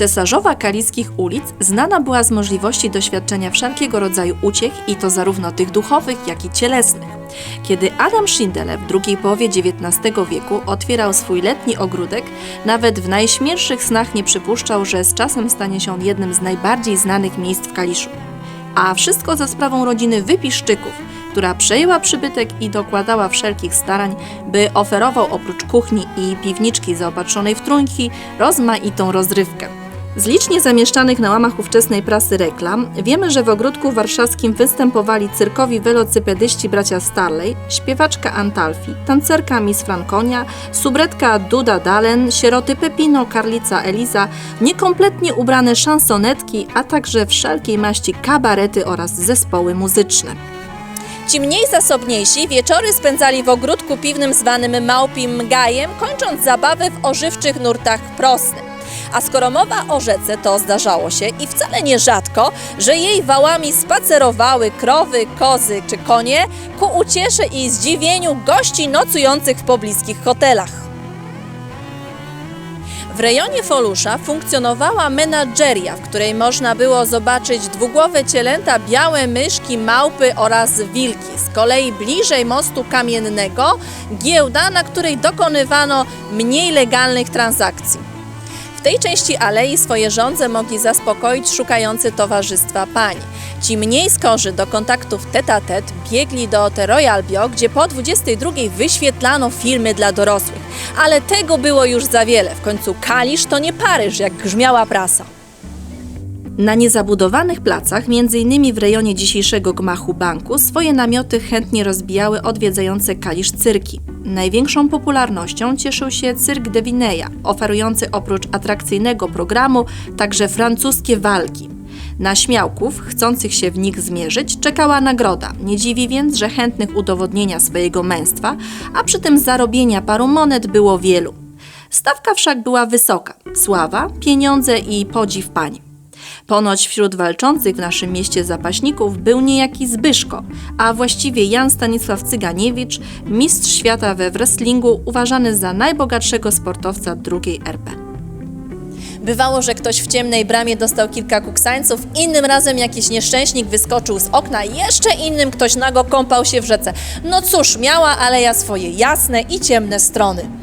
Cesarzowa kaliskich ulic znana była z możliwości doświadczenia wszelkiego rodzaju uciech i to zarówno tych duchowych, jak i cielesnych. Kiedy Adam Schindler w drugiej połowie XIX wieku otwierał swój letni ogródek, nawet w najśmielszych snach nie przypuszczał, że z czasem stanie się on jednym z najbardziej znanych miejsc w Kaliszu. A wszystko za sprawą rodziny Wypiszczyków, która przejęła przybytek i dokładała wszelkich starań, by oferował oprócz kuchni i piwniczki zaopatrzonej w trójki rozmaitą rozrywkę. Z licznie zamieszczanych na łamach ówczesnej prasy reklam wiemy, że w ogródku warszawskim występowali cyrkowi welocypedyści bracia Starley, śpiewaczka Antalfi, tancerka Miss Frankonia, subretka Duda Dalen, sieroty Pepino, Karlica Eliza, niekompletnie ubrane szansonetki, a także wszelkiej maści kabarety oraz zespoły muzyczne. Ci mniej zasobniejsi wieczory spędzali w ogródku piwnym zwanym Małpim Gajem, kończąc zabawę w ożywczych nurtach prosnym. A skoro mowa o rzece, to zdarzało się i wcale nierzadko, że jej wałami spacerowały krowy, kozy czy konie ku uciesze i zdziwieniu gości nocujących w pobliskich hotelach. W rejonie Folusza funkcjonowała menadżeria, w której można było zobaczyć dwugłowe cielęta, białe myszki, małpy oraz wilki. Z kolei bliżej mostu kamiennego giełda, na której dokonywano mniej legalnych transakcji. W tej części alei swoje żądze mogli zaspokoić szukający towarzystwa pań. Ci mniej skorzy do kontaktów tete-a-tete biegli do The Royal Bio, gdzie po 22 wyświetlano filmy dla dorosłych. Ale tego było już za wiele. W końcu Kalisz to nie Paryż, jak grzmiała prasa. Na niezabudowanych placach, m.in. w rejonie dzisiejszego gmachu banku, swoje namioty chętnie rozbijały odwiedzające Kalisz cyrki. Największą popularnością cieszył się cyrk de Vineya, oferujący oprócz atrakcyjnego programu także francuskie walki. Na śmiałków, chcących się w nich zmierzyć, czekała nagroda. Nie dziwi więc, że chętnych udowodnienia swojego męstwa, a przy tym zarobienia paru monet było wielu. Stawka wszak była wysoka. Sława, pieniądze i podziw pań. Ponoć wśród walczących w naszym mieście zapaśników był niejaki Zbyszko, a właściwie Jan Stanisław Cyganiewicz, mistrz świata we wrestlingu, uważany za najbogatszego sportowca drugiej RP. Bywało, że ktoś w ciemnej bramie dostał kilka kuksańców, innym razem jakiś nieszczęśnik wyskoczył z okna, jeszcze innym ktoś nago kąpał się w rzece. No cóż, miała aleja swoje jasne i ciemne strony.